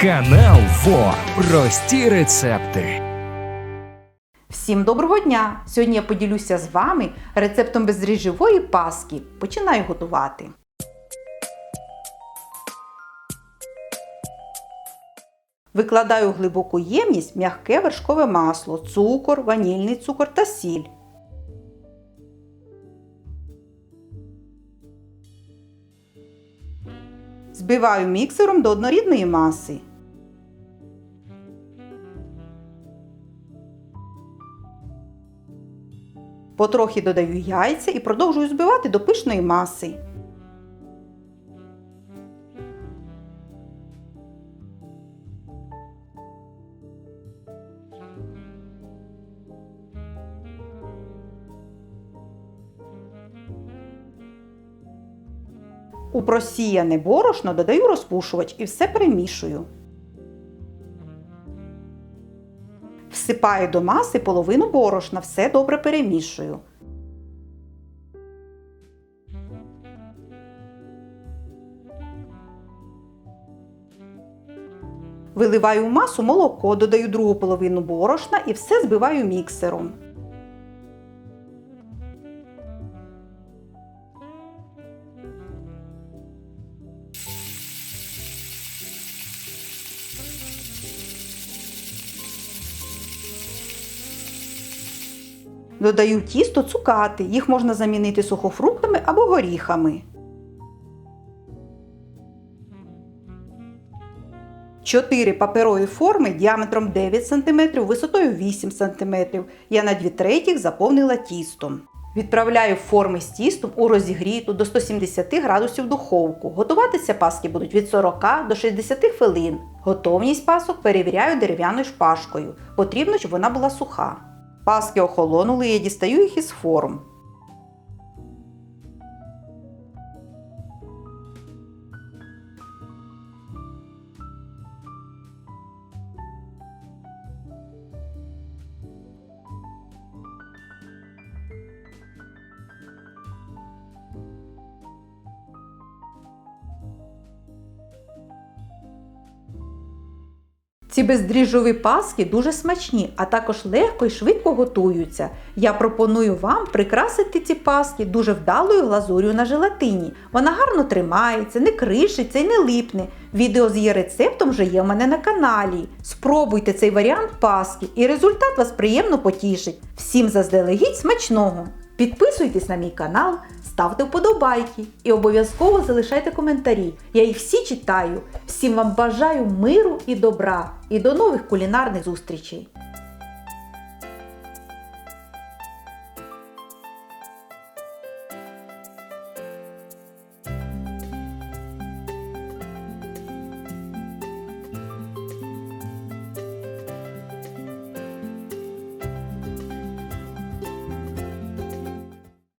Канал ФО. Прості рецепти. Всім доброго дня! Сьогодні я поділюся з вами рецептом бездріжджової паски. Починаю готувати. Викладаю в глибоку ємність м'яке вершкове масло, цукор, ванільний цукор та сіль. Збиваю міксером до однорідної маси. Потрохи додаю яйця і продовжую збивати до пишної маси. У просіяне борошно додаю розпушувач і все перемішую. Всипаю до маси половину борошна, все добре перемішую. Виливаю в масу молоко, додаю другу половину борошна і все збиваю міксером. Додаю в тісто цукати. Їх можна замінити сухофруктами або горіхами. Чотири паперові форми діаметром 9 см, висотою 8 см. Я на 2 третіх заповнила тістом. Відправляю форми з тістом у розігріту до 170 градусів духовку. Готуватися паски будуть від 40 до 60 хвилин. Готовність пасок перевіряю дерев'яною шпажкою. Потрібно, щоб вона була суха. Паски охолонули, я дістаю їх із форм. Ці бездріжджові паски дуже смачні, а також легко і швидко готуються. Я пропоную вам прикрасити ці паски дуже вдалою глазур'ю на желатині. Вона гарно тримається, не кришиться і не липне. Відео з її рецептом вже є в мене на каналі. Спробуйте цей варіант паски і результат вас приємно потішить. Всім заздалегідь смачного! Підписуйтесь на мій канал, ставте вподобайки і обов'язково залишайте коментарі. Я їх всі читаю. Всім вам бажаю миру і добра і до нових кулінарних зустрічей!